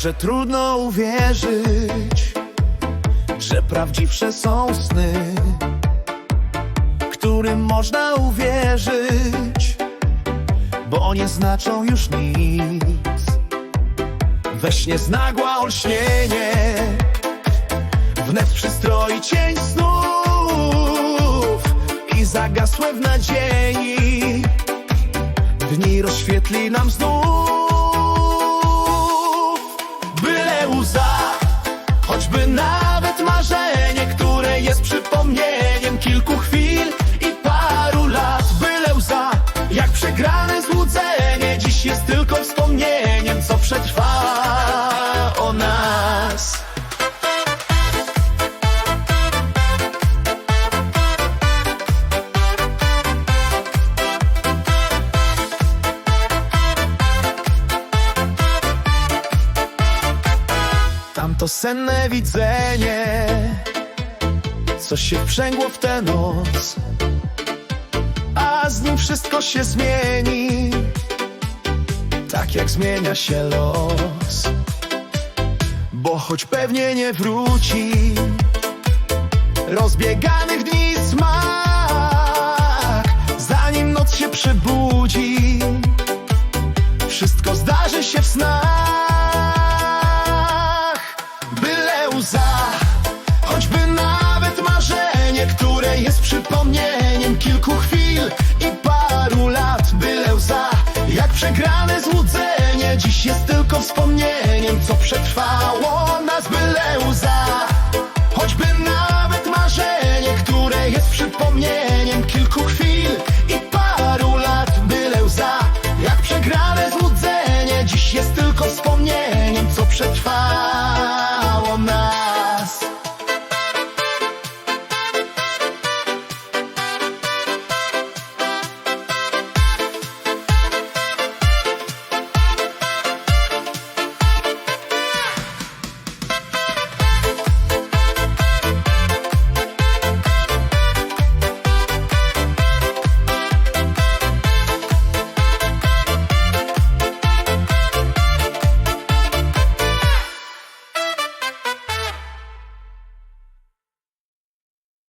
że trudno uwierzyć, że prawdziwsze są sny, którym można uwierzyć, bo nie znaczą już nic. We śnie znagła olśnienie, wnet przystroi cień snów i zagasłe w nadziei dni rozświetli nam znów. Jest przypomnieniem kilku chwil i paru lat. Byle łza, jak przegrane złudzenie, dziś jest tylko wspomnieniem, co przetrwa o nas. Tamto senne widzenie, co się wprzęgło w tę noc, a z nim wszystko się zmieni, tak jak zmienia się los. Bo choć pewnie nie wróci, rozbieganych dni smak, zanim noc się przebudzi, wszystko zdarzy się w snach. Jest przypomnieniem kilku chwil i paru lat. Byle łza, jak przegrane złudzenie, dziś jest tylko wspomnieniem, co przetrwało nas. Byle łza, choćby nawet marzenie, które jest przypomnieniem kilku chwil i paru lat. Byle łza, jak przegrane złudzenie, dziś jest tylko wspomnieniem, co przetrwało